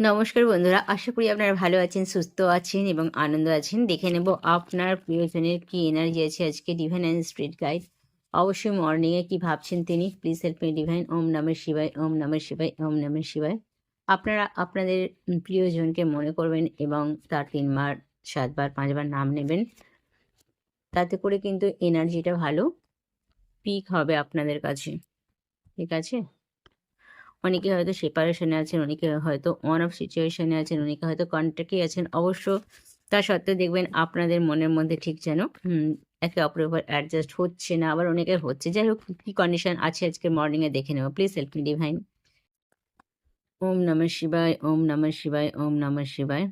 নমস্কার বন্ধুরা, আশা করি আপনারা ভালো আছেন, সুস্থ আছেন এবং আনন্দ আছেন। দেখে নেব আপনার প্রিয়জনের কি এনার্জি আছে আজকে ডিভাইন অ্যান্ড স্ট্রিট গাইড অবশ্যই মর্নিংয়ে কি ভাবছেন তিনি? প্লিজ হেল্প মি ডিভাইন ওম নামের শিবায় ওম নামের শিবায় ওম নামের শিবায় আপনারা আপনাদের প্রিয়জনকে মনে করবেন এবং তার তিনবার, সাতবার, পাঁচবার নাম নেবেন। তাতে করে কিন্তু এনার্জিটা ভালো। পিক হবে আপনাদের কাছে। ঠিক আছে? অনেকে হয়তো সেপারেশনে আছেন, অনেকে হয়তো অন অফ সিচুয়েশনে আছেন, অনেকে হয়তো কন্ট্যাক্টে আছেন। অবশ্য তা সত্ত্বেও দেখবেন আপনাদের মনের মধ্যে ঠিক যেন একে অপরের উপর অ্যাডজাস্ট হচ্ছে না, আবার অনেকের হচ্ছে। যাই হোক, কী কন্ডিশন আছে আজকে মর্নিংয়ে দেখে নেব। প্লিজ হেল্প মি ডিভাইন ওম নমঃ শিবায়, ওম নমঃ শিবায়, ওম নমঃ শিবায়।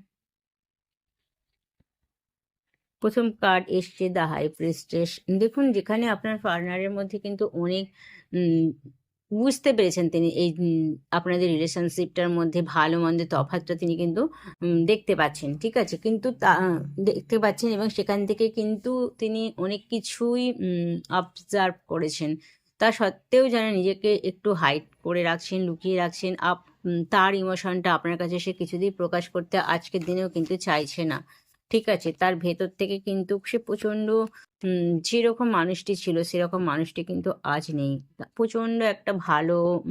প্রথম কার্ড এসছে দ্য হাই প্রিস্টেস দেখুন, যেখানে আপনার পার্টনারের মধ্যে কিন্তু অনেক বুঝতে পেরেছেন তিনি এই আপনাদের রিলেশনশিপটার মধ্যে ভালো মন্দের তফাৎটা তিনি কিন্তু দেখতে পাচ্ছেন, ঠিক আছে? কিন্তু তা দেখতে পাচ্ছেন এবং সেখান থেকে কিন্তু তিনি অনেক কিছুই অবজার্ভ করেছেন। তা সত্ত্বেও যেন নিজেকে একটু হাইট করে রাখছেন, লুকিয়ে রাখছেন, আপ তার ইমোশনটা আপনার কাছে সে কিছুতেই প্রকাশ করতে আজকের দিনেও কিন্তু চাইছে না, ঠিক আছে? তার ভেতর থেকে কিন্তু সে প্রচণ্ড যেরকম মানুষটি ছিল, সেরকম মানুষটি কিন্তু আজ নেই। প্রচণ্ড একটা ভালো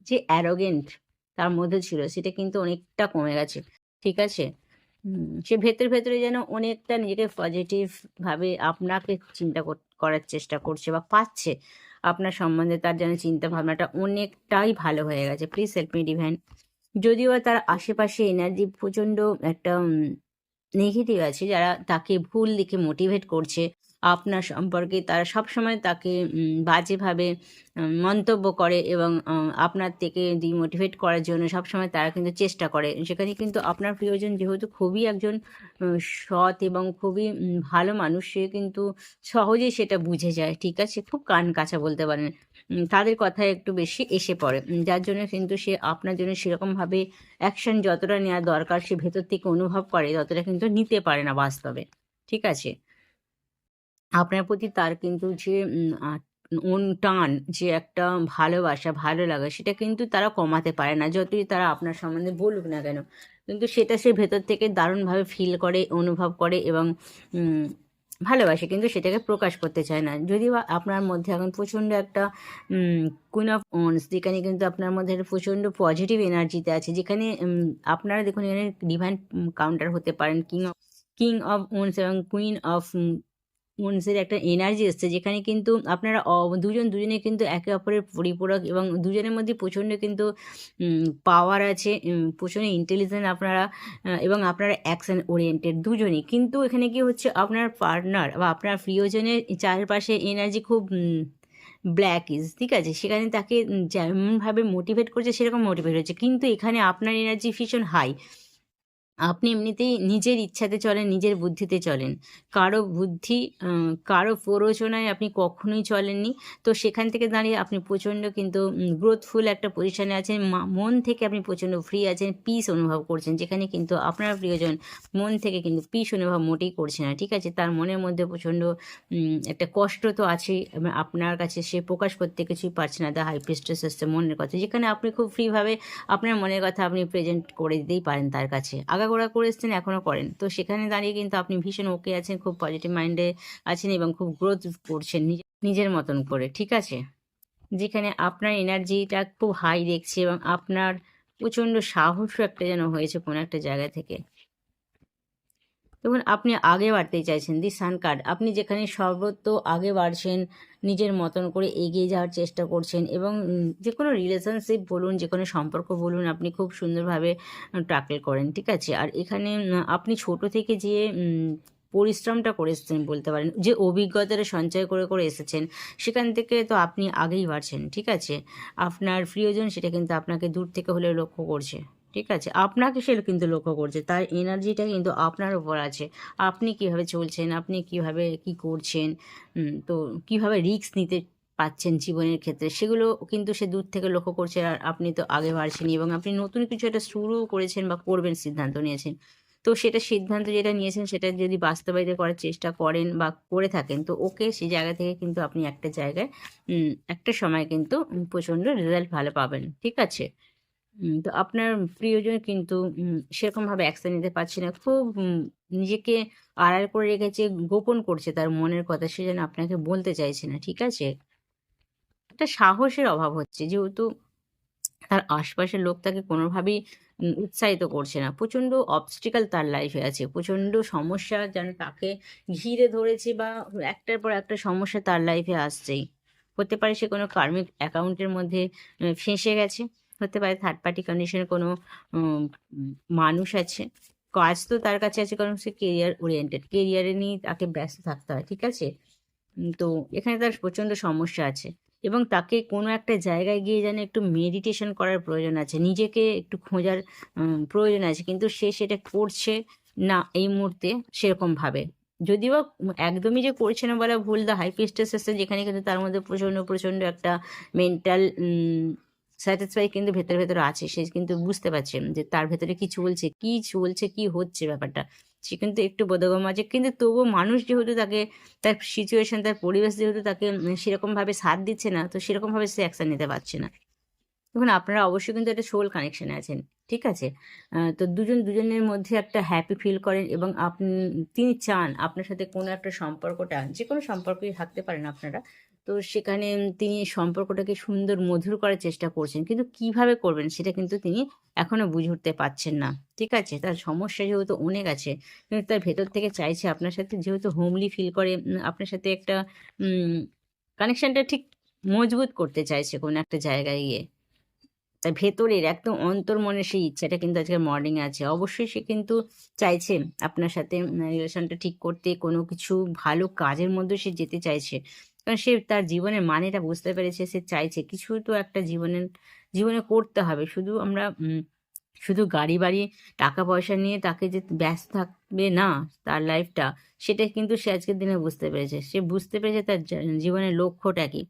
যে অ্যারোগেন্ট তার মধ্যে ছিল, সেটা কিন্তু অনেকটা কমে গেছে। ঠিক আছে? সে ভেতরে ভেতরে যেন অনেকটা নিজেকে পজিটিভ ভাবে আপনাকে চিন্তা কর- করার চেষ্টা করছে বা পাচ্ছে। আপনার সম্বন্ধে তার যেন চিন্তা ভাবনাটা অনেকটাই ভালো হয়ে গেছে। প্লিজ হেল্প মি ডিভাইন যদিও তার আশেপাশে এনার্জি প্রচণ্ড একটা নেগেটিভ আছে, যারা তাকে ভুল দিকে মোটিভেট করছে আপনার সম্পর্কে তারা সবসময় তাকে বাজেভাবে মন্তব্য করে এবং আপনার থেকে ডিমোটিভেট করার জন্য সবসময় তারা কিন্তু চেষ্টা করে। সেখানে কিন্তু আপনার প্রিয়জন যেহেতু খুবই একজন সৎ এবং খুবই ভালো মানুষ, সে কিন্তু সহজেই সেটা বুঝে যায়। ঠিক আছে? খুব কান কাছা বলতে পারেন। তাদের কথায় একটু বেশি এসে পড়ে। যার জন্য কিন্তু সে আপনার জন্য সেরকমভাবে অ্যাকশন যতটা নেওয়া দরকার, সে ভেতর থেকে অনুভব করে, ততটা কিন্তু নিতে পারে না বাস্তবে। ঠিক আছে? আপনার প্রতি তার কিন্তু যে ওন টান, যে একটা ভালোবাসা, ভালো লাগা, সেটা কিন্তু তারা কমাতে পারে না, যতই তারা আপনার সম্বন্ধে বলুক না কেন। কিন্তু সেটা সে ভেতর থেকে দারুণভাবে ফিল করে, অনুভব করে এবং ভালোবাসে, কিন্তু সেটাকে প্রকাশ করতে চায় না। যদি আপনার মধ্যে এখন প্রচণ্ড একটা কুইন অফ অনস যেখানে কিন্তু আপনার মধ্যে প্রচণ্ড পজিটিভ এনার্জিতে আছে, যেখানে আপনারা দেখুন এখানে ডিভাইন কাউন্টার হতে পারেন king of king of ones এবং কুইন অফ মনসের একটা এনার্জি এসছে, যেখানে কিন্তু আপনারা দুজন দুজনে কিন্তু একে অপরের পরিপূরক এবং দুজনের মধ্যে প্রচণ্ড কিন্তু পাওয়ার আছে প্রচণ্ড ইন্টেলিজেন্ট আপনারা এবং আপনারা অ্যাকশন ওরিয়েন্টেড দুজনই। কিন্তু এখানে কি হচ্ছে, আপনার পার্টনার বা আপনার প্রিয়জনের চারপাশে এনার্জি খুব ব্ল্যাক ইজ ঠিক আছে? সেখানে তাকে যেমনভাবে মোটিভেট করছে, সেরকম মোটিভেট হচ্ছে। কিন্তু এখানে আপনার এনার্জি ভীষণ হাই আপনি এমনিতেই নিজের ইচ্ছাতে চলেন, নিজের বুদ্ধিতে চলেন। কারও বুদ্ধি কারও প্ররোচনায় আপনি কখনোই চলেননি। তো সেখান থেকে দাঁড়িয়ে আপনি প্রচণ্ড কিন্তু গ্রোথফুল একটা পজিশনে আছেন। মন থেকে আপনি প্রচণ্ড ফ্রি আছেন পিস অনুভব করছেন, যেখানে কিন্তু আপনার প্রিয়জন মন থেকে কিন্তু পিস অনুভব মোটেই করছে না, ঠিক আছে? তার মনের মধ্যে প্রচণ্ড একটা কষ্ট তো এবং আপনার কাছে সে প্রকাশ করতে কিছুই পারছে না দ্য হাই প্রিস্টেস মনের কথা। যেখানে আপনি খুব ফ্রিভাবে আপনার মনের কথা আপনি প্রেজেন্ট করে দিতেই পারেন তার কাছে। আগাগোড়া করে এসছেন এখনও করেন। তো সেখানে দাঁড়িয়ে কিন্তু আপনি ভীষণ ওকে আছেন, খুব পজিটিভ মাইন্ডে আছেন এবং খুব গ্রোথ করছেন নিজে- নিজের মতন করে, ঠিক আছে? যেখানে আপনার এনার্জিটা খুব হাই দেখছে এবং আপনার প্রচণ্ড সাহসও একটা যেন হয়েছে কোনো একটা জায়গা থেকে। দেখুন, আপনি আগে বাড়তে চাইছেন দি সান কার্ড আপনি যেখানে সর্বত্র আগে বাড়ছেন, নিজের মতন করে এগিয়ে যাওয়ার চেষ্টা করছেন এবং যে কোনো রিলেশনশিপ বলুন যে কোনো সম্পর্ক বলুন, আপনি খুব সুন্দরভাবে ট্রাকেল করেন, ঠিক আছে? আর এখানে আপনি ছোট থেকে যে পরিশ্রমটা করে এসেছেন বলতে পারেন, যে অভিজ্ঞতাটা সঞ্চয় করে করে এসেছেন, সেখান থেকে তো আপনি আগেই বাড়ছেন, ঠিক আছে? আপনার প্রিয়জন সেটা কিন্তু আপনাকে দূর থেকে হলেও লক্ষ্য করছে। ঠিক আছে? আপনাকে সে কিন্তু লক্ষ্য করছে। তার এনার্জিটা কিন্তু আপনার উপর আছে। আপনি কীভাবে চলছেন? আপনি কীভাবে কি করছেন? তো কীভাবে রিস্ক নিতে পাচ্ছেন জীবনের ক্ষেত্রে? সেগুলো কিন্তু সে দূর থেকে লক্ষ্য করছে আর আপনি তো আগে বাড়ছেন এবং আপনি নতুন কিছু একটা শুরু করেছেন বা করবেন সিদ্ধান্ত নিয়েছেন। তো সেটা সিদ্ধান্ত যেটা নিয়েছেন সেটা যদি বাস্তবায়িত করার চেষ্টা করেন বা করে থাকেন, তো ওকে সেই জায়গা থেকে কিন্তু আপনি একটা জায়গায় একটা সময় কিন্তু প্রচণ্ড রেজাল্ট ভালো পাবেন। ঠিক আছে? তো আপনার প্রিয়জন কিন্তু সেরকমভাবে অ্যাকশন নিতে পারছে না। খুব নিজেকে আড়াল করে রেখেছে, গোপন করছে তার মনের কথা। সে যেন আপনাকে বলতে চাইছে না। ঠিক আছে? একটা সাহসের অভাব হচ্ছে। যেহেতু তার আশপাশের লোক তাকে কোনোভাবেই উৎসাহিত করছে না। প্রচণ্ড obstacle তার লাইফে আছে। প্রচণ্ড সমস্যা যেন তাকে ঘিরে ধরেছে বা একটার পর একটা সমস্যা তার লাইফে আসছেই। হতে পারে সে কোনো কার্মিক অ্যাকাউন্টের মধ্যে ফেঁসে গেছে। হতে পারে থার্ড পার্টি কন্ডিশনে কোনো মানুষ আছে। কাজ তো তার কাছে আছে কারণ সে কেরিয়ার ওরিয়েন্টেড। কেরিয়ারে নিয়ে তাকে ব্যস্ত থাকতে হয়। ঠিক আছে? তো এখানে তার প্রচণ্ড সমস্যা আছে এবং তাকে কোনো একটা জায়গায় গিয়ে যেন একটু মেডিটেশন করার প্রয়োজন আছে। নিজেকে একটু খোঁজার প্রয়োজন আছে। কিন্তু সে সেটা করছে না এই মুহূর্তে সেরকমভাবে। যদিও একদমই যে করছে না বলা ভুল। দ্য হাই প্রিস্টেস এসে যেখানে কিন্তু তার মধ্যে প্রচণ্ড, প্রচণ্ড একটা মেন্টাল স্যাটিসফাই কিন্তু ভেতরে, ভেতরে আছে। সে কিন্তু বুঝতে পারছে যে তার ভেতরে কি চলছে, কি চলছে, কি হচ্ছে ব্যাপারটা। সে কিন্তু একটু বোধগম্য আছে। কিন্তু তবুও মানুষ যেহেতু তাকে তার সিচুয়েশন, তার পরিবেশ যেহেতু তাকে সেরকমভাবে সাথ দিচ্ছে না, তো সেরকমভাবে সে অ্যাকশন নিতে পারছে না। দেখুন আপনারা অবশ্যই কিন্তু একটা সোল কানেকশানে আছেন। ঠিক আছে? তো দুজন দুজনের মধ্যে একটা হ্যাপি ফিল করেন এবং আপনি তিনি চান আপনার সাথে কোনো একটা সম্পর্কটা যে কোনো সম্পর্কই থাকতে পারেন আপনারা। তো সেখানে তিনি সম্পর্কটাকে সুন্দর মধুর করার চেষ্টা করছেন। কিন্তু কীভাবে করবেন সেটা কিন্তু তিনি এখনও বুঝে উঠতে পারছেন না। ঠিক আছে? তার সমস্যা যেহেতু অনেক আছে। কিন্তু তার ভেতর থেকে চাইছে আপনার সাথে যেহেতু হোমলি ফিল করে আপনার সাথে একটা কানেকশনটা ঠিক মজবুত করতে চাইছে কোনো একটা জায়গায় গিয়ে। তার ভেতরের একদম অন্তর্মনের সেই ইচ্ছাটা কিন্তু আজকে মর্নিং আছে। অবশ্যই সে কিন্তু চাইছে আপনার সাথে রিলেশনটা ঠিক করতে, কোনো কিছু ভালো কাজের মধ্যে সে যেতে চাইছে। কারণ সে তার জীবনের মানেটা বুঝতে পেরেছে। সে চাইছে কিছু তো একটা জীবনের জীবনে করতে হবে। শুধু আমরা শুধু গাড়ি-বাড়ি, টাকা-পয়সা নিয়ে তাকে যে ব্যস্ত থাকবে না তার লাইফটা, সেটা কিন্তু সে আজকের দিনে বুঝতে পেরেছে। সে বুঝতে পেরেছে তার জীবনের লক্ষ্যটা কি।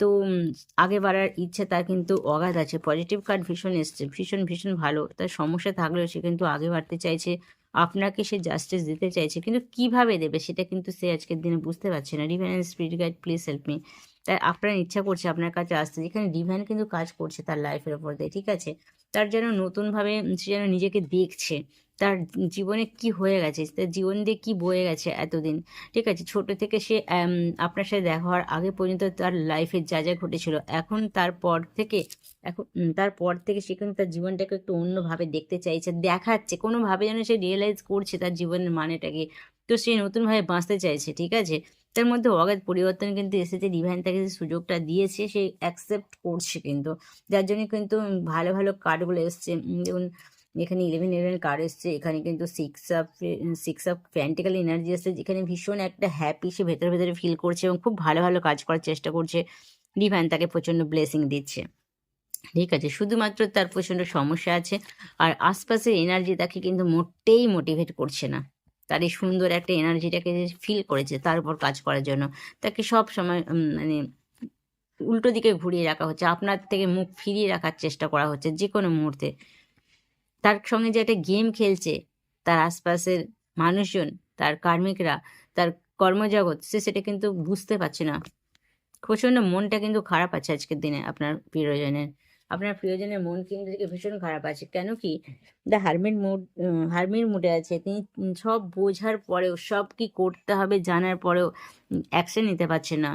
তো আগে বাড়ার ইচ্ছে তার কিন্তু অগাধ আছে। পজিটিভ কার্ড ভীষণ এসছে। ভীষণ, ভীষণ ভালো। তার সমস্যা থাকলেও সে কিন্তু আগে বাড়তে চাইছে। আপনাকে সে জাস্টিস দিতে চাইছে। কিন্তু কীভাবে দেবে সেটা কিন্তু সে আজকের দিনে বুঝতে পারছে না। Divine speed guide please help me. তাই আপনার ইচ্ছা করছে আপনার কাছে আসতে। যেখানে ডিভাইন কিন্তু কাজ করছে তার লাইফের উপর দিয়ে। ঠিক আছে? তার যেন নতুনভাবে সে যেন নিজেকে দেখছে। তার জীবনে কি হয়ে গেছে, তার জীবন দিয়ে কী বয়ে গেছে এতদিন। ঠিক আছে? ছোট থেকে সে আপনার সাথে দেখা হওয়ার আগে পর্যন্ত তার লাইফে যা, যা ঘটেছিল, এখন তারপর থেকে এখন তারপর থেকে সে কিন্তু তার জীবনটাকে একটু অন্যভাবে দেখতে চাইছে। দেখাচ্ছে কোনোভাবে যেন সে রিয়েলাইজ করছে তার জীবনের মানেটাকে। তো সে নতুনভাবে বাঁচতে চাইছে। ঠিক আছে? তার মধ্যে অগাধ পরিবর্তন কিন্তু এসেছে। ডিভাইন তাকে যে সুযোগটা দিয়েছে সে অ্যাকসেপ্ট করছে কিন্তু। যার জন্য কিন্তু ভালো, ভালো কার্ডগুলো এসছে। দেখুন এখানে 11, 11 কার্ড এসছে। এখানে কিন্তু six of six 6 of pentacles energy এসছে। যেখানে ভীষণ একটা হ্যাপি সে ভেতরে, ভেতরে ফিল করছে এবং খুব ভালো, ভালো কাজ করার চেষ্টা করছে। ডিভাইন তাকে প্রচণ্ড ব্লেসিং দিচ্ছে। ঠিক আছে? শুধুমাত্র তার প্রচণ্ড সমস্যা আছে। আর আশপাশের এনার্জি তাকে কিন্তু মোটেই মোটিভেট করছে না। তার এই সুন্দর একটা এনার্জিটাকে ফিল করেছে তার উপর কাজ করার জন্য। তাকে সব সময় মানে উল্টো দিকে ঘুরিয়ে রাখা হচ্ছে। আপনার থেকে মুখ ফিরিয়ে রাখার চেষ্টা করা হচ্ছে যে কোনো মুহূর্তে। তার সঙ্গে যে একটা গেম খেলছে তার আশপাশের মানুষজন, তার কার্মিকরা, তার কর্মজগৎ সে সেটা কিন্তু বুঝতে পারছে না। প্রচণ্ড মনটা কিন্তু খারাপ আছে আজকের দিনে আপনার প্রিয়জনের। আপনার প্রিয়জনের মন কিন্তু আজকে ভীষণ খারাপ আছে। কেন কি? The hermit mood um hermit মুডে আছে। তিনি সব বোঝার পরেও, সব কি করতে হবে জানার পরেও অ্যাকশন নিতে পারছে না।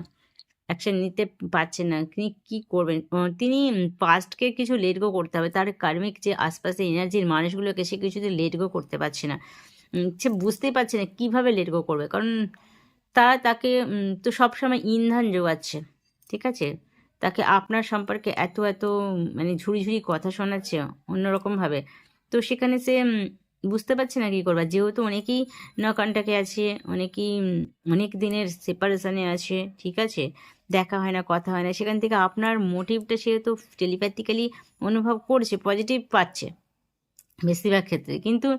অ্যাকশন নিতে পারছে না। তিনি কি করবেন? তিনি পাস্টকে কিছু লেট গো করতে হবে। তার কার্মিক যে আশপাশে এনার্জির মানুষগুলোকে সে কিছুতে লেট গো করতে পারছে না। সে বুঝতেই পারছে না কীভাবে লেট গো করবে। কারণ তারা তাকে তো সবসময় ইন্ধন যোগাচ্ছে। ঠিক আছে? তাকে আপনার সম্পর্কে এত, এত মানে ঝুড়ি, ঝুড়ি কথা শোনাচ্ছে অন্যরকমভাবে। তো সেখানে সে বুঝতে পারছে না কি করবার যেহেতু অনেকেই ন কন্টাক্টে আছে, অনেকেই অনেক দিনের সেপারেশানে আছে। ঠিক আছে? দেখা হয় না, কথা হয় না। সেখান থেকে আপনার মোটিভটা সেহেতু টেলিপ্যাথিক্যালি অনুভব করছে, পজিটিভ পাচ্ছে বেশিরভাগ ক্ষেত্রে। কিন্তু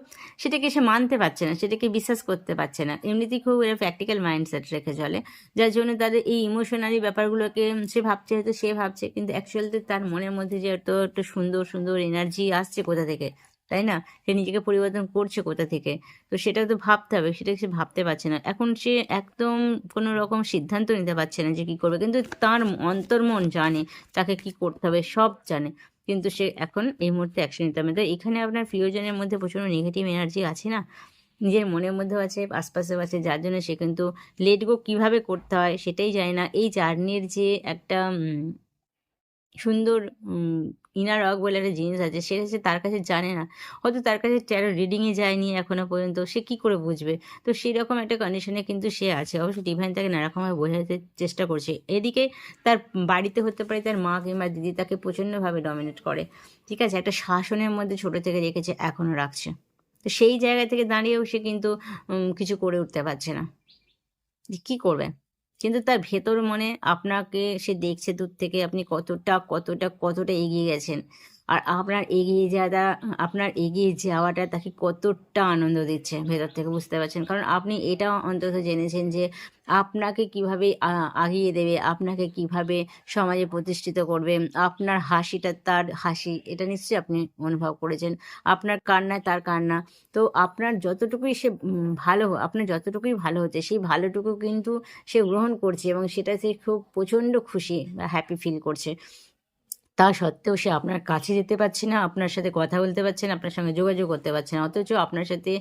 সেটাকে সে মানতে পারছে না, সেটাকে বিশ্বাস করতে পারছে না। এমনিতেই খুব এরা প্র্যাকটিক্যাল মাইন্ডসেট রেখে চলে। যার জন্য তাদের এই ইমোশনালি ব্যাপারগুলোকে সে ভাবছে হয়তো সে ভাবছে কিন্তু অ্যাকচুয়ালিতে তার মনের মধ্যে যে এত একটা সুন্দর, সুন্দর এনার্জি আসছে কোথা থেকে, তাই না? সে নিজেকে পরিবর্তন করছে কোথা থেকে। তো সেটা তো ভাবতে হবে। সেটা সে ভাবতে পারছে না। এখন সে একদম কোনো রকম সিদ্ধান্ত নিতে পারছে না যে কি করবে। কিন্তু তার অন্তর্মন জানে তাকে কি করতে হবে, সব জানে। কিন্তু সে এখন এই মুহূর্তে অ্যাকশন নিতে হবে। তো এখানে আপনার প্রিয়জনের মধ্যে প্রচুর নেগেটিভ এনার্জি আছে না? নিজের মনের মধ্যেও আছে, আশপাশেও আছে, যার জন্য সে কিন্তু লেট গো কীভাবে করতে হয় সেটাই জানে না। এই জার্নির যে একটা সুন্দর ইনার রক বলে একটা জিনিস আছে সেটা সে তার কাছে জানে না। হয়তো তার কাছে ট্যারো রিডিংয়ে যায়নি এখনও পর্যন্ত, সে কি করে বুঝবে? তো সেরকম একটা কন্ডিশনে কিন্তু সে আছে। অবশ্যই ডিভাইন তাকে নানারকমভাবে বোঝাতে চেষ্টা করছে। এদিকে তার বাড়িতে হতে পারে তার মা কিংবা দিদি তাকে প্রচণ্ডভাবে ডমিনেট করে। ঠিক আছে? একটা শাসনের মধ্যে ছোট থেকে রেখেছে এখনও রাখছে। তো সেই জায়গা থেকে দাঁড়িয়েও সে কিন্তু কিছু করে উঠতে পারছে না। কী করবে? কিন্তু তার ভেতর মনে আপনাকে সে দেখছে দূর থেকে, আপনি কতটা কতটা কতটা এগিয়ে গেছেন। আর আপনার এগিয়ে যাওয়া আপনার এগিয়ে যাওয়াটা তাকে কতটা আনন্দ দিচ্ছে ভেতর থেকে বুঝতে পারছেন? কারণ আপনি এটাও অন্তত জেনেছেন যে আপনাকে কীভাবে আগিয়ে দেবে, আপনাকে কীভাবে সমাজে প্রতিষ্ঠিত করবে, আপনার হাসিটা তার হাসি, এটা নিশ্চয়ই আপনি অনুভব করেছেন। আপনার কান্না তার কান্না। তো আপনার যতটুকুই সে ভালো, আপনার যতটুকুই ভালো হচ্ছে, সেই ভালোটুকু কিন্তু সে গ্রহণ করছে এবং সেটা সে খুব প্রচণ্ড খুশি বা হ্যাপি ফিল করছে। তা সত্ত্বেও সে আপনার কাছে যেতে পারছে না, আপনার সাথে কথা বলতে পারছে না, আপনার সঙ্গে যোগাযোগ করতে পারছে না। অথচ আপনার সাথে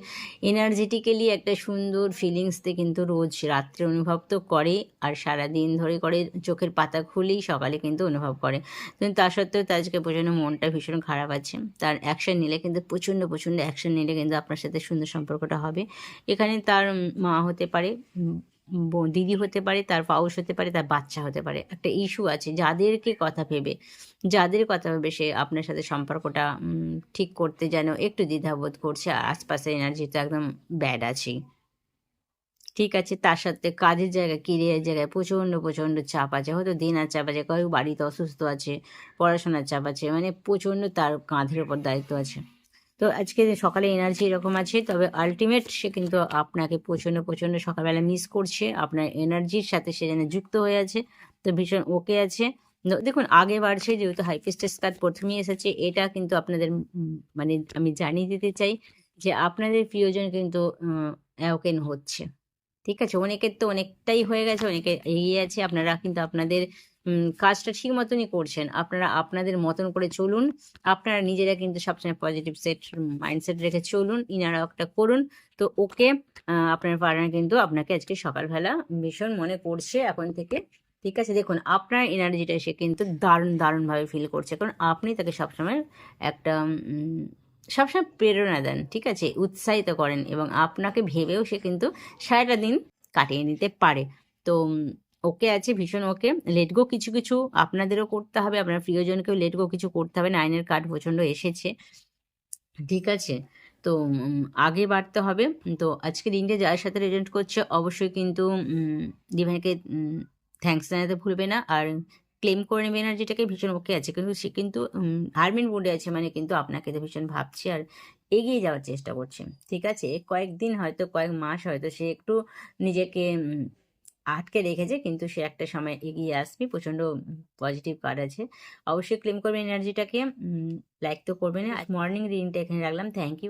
এনার্জেটিক্যালি একটা সুন্দর ফিলিংসতে কিন্তু রোজ রাত্রে অনুভব তো করে, আর সারা দিন ধরে করে চোখের পাতা খুলেই সকালে কিন্তু অনুভব করে। কিন্তু তা সত্ত্বেও তার আজকে প্রচণ্ড মনটা ভীষণ খারাপ আছে। তার অ্যাকশন নিলে কিন্তু প্রচণ্ড প্রচণ্ড অ্যাকশন নিলে কিন্তু আপনার সাথে সুন্দর সম্পর্কটা হবে। এখানে তার মা হতে পারে দিদি হতে পারে, তার পাউস হতে পারে, তার বাচ্চা হতে পারে। একটা ইস্যু আছে, যাদেরকে কথা ভেবে, যাদের কথা ভেবে সে আপনার সাথে সম্পর্কটা ঠিক করতে যেন একটু দ্বিধাবোধ করছে আশপাশের এনার্জি তো একদম ব্যাড আছেই। ঠিক আছে, তার সাথে কাজের জায়গায় কেরিয়ার জায়গায় প্রচণ্ড প্রচণ্ড চাপ আছে। হয়তো দিনার চাপ আছে কারও বাড়িতে অসুস্থ আছে, পড়াশোনার চাপ আছে মানে প্রচণ্ড তার কাঁধের ওপর দায়িত্ব আছে। তো আজকে সকালে এনার্জি এরকম আছে, তবে আলটিমেট সে কিন্তু আপনাকে প্রচণ্ড প্রচণ্ড সকালবেলা মিস করছে। আপনার এনার্জির সাথে সে যেন যুক্ত হয়ে আছে, তো ভীষণ ওকে আছে। দেখুন, আগে বাড়ছে যেহেতু হাইফেস্টেস কার্ড প্রথমেই এসেছে, এটা কিন্তু আপনাদের মানে আমি জানিয়ে দিতে চাই যে আপনাদের প্রিয়জন কিন্তু অ্যাওকেন হচ্ছে। ঠিক আছে? অনেকের তো অনেকটাই হয়ে গেছে, অনেকে এগিয়ে আছে। আপনারা কিন্তু আপনাদের কাজটা ঠিক মতনই করছেন। আপনারা আপনাদের মতন করে চলুন। আপনারা নিজেরা কিন্তু সবসময় পজিটিভ সেট মাইন্ডসেট রেখে চলুন ইনার ওয়ার্কটা করুন। তো ওকে আপনার পার্টনার কিন্তু আপনাকে আজকে সকালবেলা ভীষণ মনে পড়ছে এখন থেকে। ঠিক আছে? দেখুন, আপনার এনার্জিটা সে কিন্তু দারুণ, দারুণভাবে ফিল করছে। কারণ আপনি তাকে সবসময় একটা সবসময় প্রেরণা দেন, ঠিক আছে? উৎসাহিত করেন এবং আপনাকে ভেবেও সে কিন্তু সারাটা দিন কাটিয়ে নিতে পারে। তো ওকে আছে ভীষণ ওকে। লেট গো কিছু কিছু আপনাদেরও করতে হবে, আপনার প্রিয়জনকেও লেট গো কিছু করতে হবে। নাইনের কার্ড প্রচণ্ড এসেছে, ঠিক আছে? তো আগে বাড়তে হবে। তো, আজকে দিনটা যার সাথে রেজেন্ট করছে, অবশ্যই কিন্তু ডিভাইনকে থ্যাঙ্কস জানাতে ভুলবে না। আর ক্লেম করে নেবে এনার্জিটাকে ভীষণ ওকে আছে। কিন্তু সে কিন্তু হারমিন মুডে আছে মানে কিন্তু আপনাকে তো ভীষণ ভাবছে আর এগিয়ে যাওয়ার চেষ্টা করছে। ঠিক আছে? কয়েকদিন হয়তো, কয়েক মাস হয়তো সে একটু নিজেকে আটকে রেখেছে, কিন্তু সে একটা সময় এগিয়ে আসবে। প্রচণ্ড পজিটিভ কার্ড আছে। অবশ্যই ক্লেম করবে এনার্জিটাকে লাইক তো করবে না মর্নিং রিডিংটা এখানে রাখলাম। Thank you